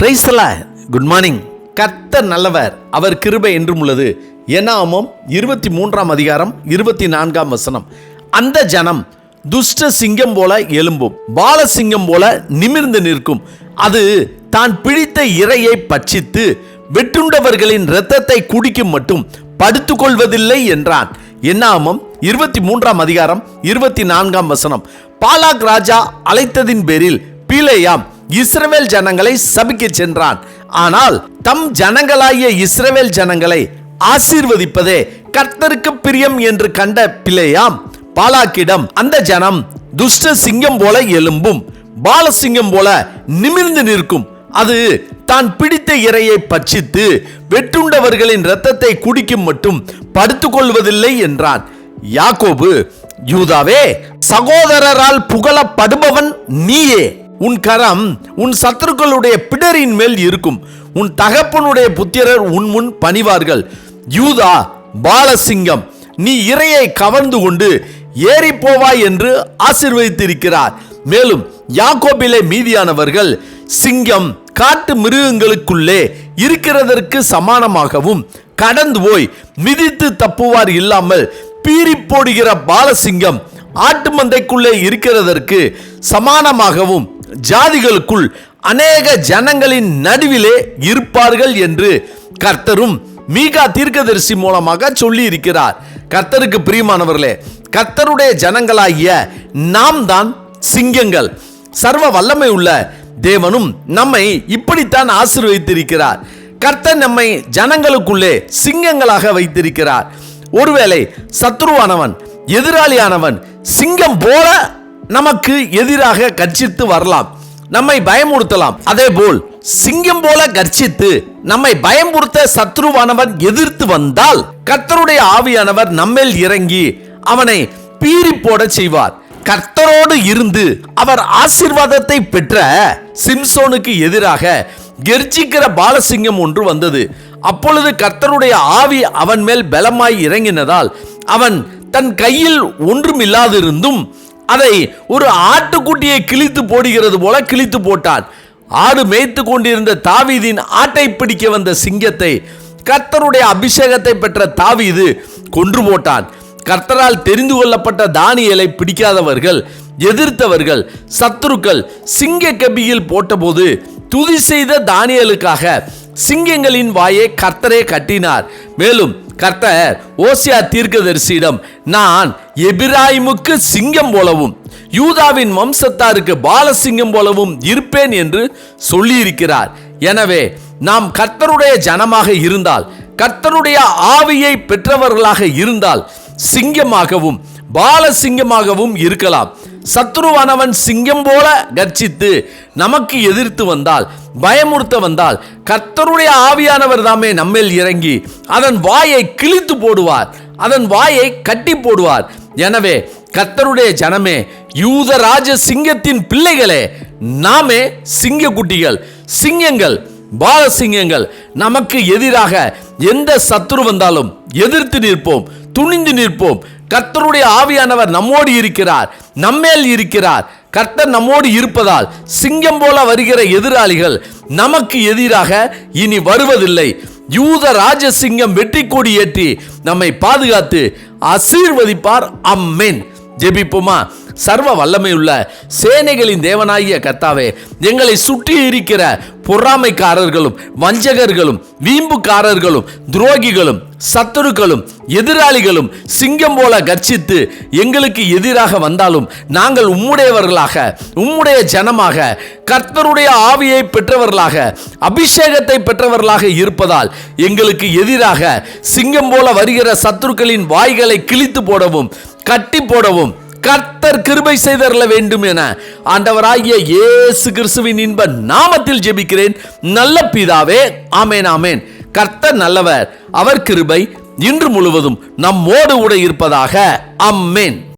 பிரைஸ்ல good morning கர்த்தர் நல்லவர். அவர் கிருபை என்றும் உள்ளது. எனாமம் இருபத்தி மூன்றாம் அதிகாரம் இருபத்தி நான்காம் வசனம். அந்த ஜனம் துஷ்ட சிங்கம் போல எலும்பும் பால சிங்கம் போல நிமிர்ந்து நிற்கும். அது தான் பிடித்த இரையை பட்சித்து வெட்டுண்டவர்களின் இரத்தத்தை குடிக்கும் மட்டும் படுத்துக்கொள்வதில்லை என்றான். என்னாமம் இருபத்தி மூன்றாம் அதிகாரம் இருபத்தி நான்காம் வசனம். பாலாக் ராஜா அழைத்ததின் பேரில் பீலேயாம் இஸ்ரவேல் ஜனங்களை சபிக்க சென்றான். ஆனால் தம் ஜனங்களாகிய இஸ்ரவேல் ஜனங்களை ஆசீர்வதிப்பதே கர்த்தருக்கு பிரியம் என்று கண்ட பிள்ளையாம் பாலாக்கிடம் அந்த ஜனம் துஷ்ட சிங்கம் போல எலும்பும் பாலசிங்கம் போல நிமிர்ந்து நிற்கும். அது தான் பிடித்த இரையை பட்சித்து வெட்டுண்டவர்களின் இரத்தத்தை குடிக்கும் மட்டும் படுத்துக்கொள்வதில்லை என்றான். யாக்கோபு யூதாவே சகோதரரால் புகழப்படுபவன் நீயே. உன் கரம் உன் சத்துருக்களுடைய பிடரின் மேல் இருக்கும். உன் தகப்பனுடைய புத்திரர் உன் முன் பணிவார்கள். யூதா பாலசிங்கம் நீ இரையை கவர்ந்து கொண்டு ஏறி போவாய் என்று ஆசிர்வதித்திருக்கிறார். மேலும் யாக்கோபிலே மீதியானவர்கள் சிங்கம் காட்டு மிருகங்களுக்குள்ளே இருக்கிறதற்கு சமானமாகவும் கடந்து போய் மிதித்து தப்புவார் இல்லாமல் பீறி போடுகிற பாலசிங்கம் ஆட்டு மந்தைக்குள்ளே இருக்கிறதற்கு சமானமாகவும் ஜாதிகளுக்குள் அநேக ஜனங்களின் நடுவிலே இருப்பார்கள் என்று கர்த்தரும் மீகா தீர்க்கதரிசி மூலமாக சொல்லி இருக்கிறார் கர்த்தருக்கு பிரியமானவர்களே கர்த்தருடைய ஜனங்களாகிய நாம் தான் சிங்கங்கள். சர்வ வல்லமை உள்ள தேவனும் நம்மை இப்படித்தான் ஆசிர்வதித்திருக்கிறார். கர்த்தர் நம்மை ஜனங்களுக்குள்ளே சிங்கங்களாக வைத்திருக்கிறார். ஒருவேளை சத்ருவானவன் எதிராளியானவன் சிங்கம் போல நமக்கு எதிராக கர்ச்சித்து வரலாம். நம்மை பயமுறுத்தலாம். அதே போல் சிங்கம் போல கர்ச்சித்து நம்மை பயமுறுத்த சத்ருவானவன் எதிர்த்து வந்தால் கர்த்தருடைய ஆவியானவர் நம்மேல் இறங்கி அவனை பீறி போட செய்வார். கர்த்தரோடு இருந்து அவர் ஆசீர்வாதத்தை பெற்ற சிம்சோனுக்கு எதிராக கெர்ஜிக்கிற பாலசிங்கம் ஒன்று வந்தது. அப்பொழுது கர்த்தருடைய ஆவி அவன் மேல் பலமாய் இறங்கினதால் அவன் தன் கையில் ஒன்றும் இல்லாதிருந்தும் அதை ஒரு ஆட்டுக்குட்டியை கிழித்து போடுகிறது போல கிழித்து போட்டான். ஆடு மேய்த்து கொண்டிருந்த தாவீதின் ஆட்டை பிடிக்க வந்த சிங்கத்தை கர்த்தருடைய அபிஷேகத்தை பெற்ற தாவீது கொன்று போட்டான். கர்த்தரால் தெரிந்து கொள்ளப்பட்ட தானியலை பிடிக்காதவர்கள் எதிர்த்தவர்கள் சத்துருக்கள் சிங்க கபியில் போட்டபோது துதி செய்த தானியலுக்காக சிங்கங்களின் வாயை கர்த்தரே கட்டினார். மேலும் கர்த்தர் ஓசியா தீர்க்கதரிசியிடம் நான் எபிராயிமுக்கு சிங்கம் போலவும் யூதாவின் வம்சத்தாருக்கு பாலசிங்கம் போலவும் இருப்பேன் என்று சொல்லியிருக்கிறார். எனவே நாம் கர்த்தருடைய ஜனமாக இருந்தால் கர்த்தருடைய ஆவியை பெற்றவர்களாக இருந்தால் சிங்கமாகவும் பாலசிங்கமாகவும் இருக்கலாம். சத்ருவானவன் சிங்கம் போல கர்ச்சித்து நமக்கு எதிர்த்து வந்தால் பயமுறுத்த வந்தால் கர்த்தருடைய ஆவியானவர் தாமே நம்மேல் இறங்கி அதன் வாயை கிழித்து போடுவார் அதன் வாயை கட்டி போடுவார். எனவே கர்த்தருடைய ஜனமே யூதராஜ சிங்கத்தின் பிள்ளைகளே நாமே சிங்க குட்டிகள் சிங்கங்கள் பாலசிங்கங்கள் நமக்கு எதிராக எந்த சத்ரு வந்தாலும் எதிர்த்து நிற்போம் துணிந்து நிற்போம் கர்த்தருடைய ஆவியானவர் நம்மோடு இருக்கிறார் நம்மேல் இருக்கிறார். கர்த்தர் நம்மோடு இருப்பதால் சிங்கம் போல வருகிற எதிராளிகள் நமக்கு எதிராக இனி வருவதில்லை. யூத ராஜசிங்கம் வெற்றி கொடி ஏற்றி நம்மை பாதுகாத்து ஆசீர்வதிப்பார். அம்மேன் ஜெபிப்போமா? சர்வ வல்லமையுள்ள சேனைகளின் தேவனாகிய கர்த்தாவே எங்களை சுற்றி இருக்கிற பொறாமைக்காரர்களும் வஞ்சகர்களும் வீம்புக்காரர்களும் துரோகிகளும் சத்துருக்களும் எதிராளிகளும் சிங்கம் போல கர்ச்சித்து எங்களுக்கு எதிராக வந்தாலும் நாங்கள் உம்முடையவர்களாக உம்முடைய ஜனமாக கர்த்தருடைய ஆவியை பெற்றவர்களாக அபிஷேகத்தை பெற்றவர்களாக இருப்பதால் எங்களுக்கு எதிராக சிங்கம் போல வருகிற சத்துருக்களின் வாய்களை கிழித்து போடவும் கட்டி போடவும் கர்த்தர் கிருபை செய்தரல வேண்டும் என ஆண்டவராகிய இயேசு கிறிஸ்துவின் இன்ப நாமத்தில் ஜெபிக்கிறேன். நல்ல பிதாவே ஆமேன் ஆமேன். கர்த்தர் நல்லவர் அவர் கிருபை இன்று முழுவதும் நம்மோடு கூட இருப்பதாக அம்மேன்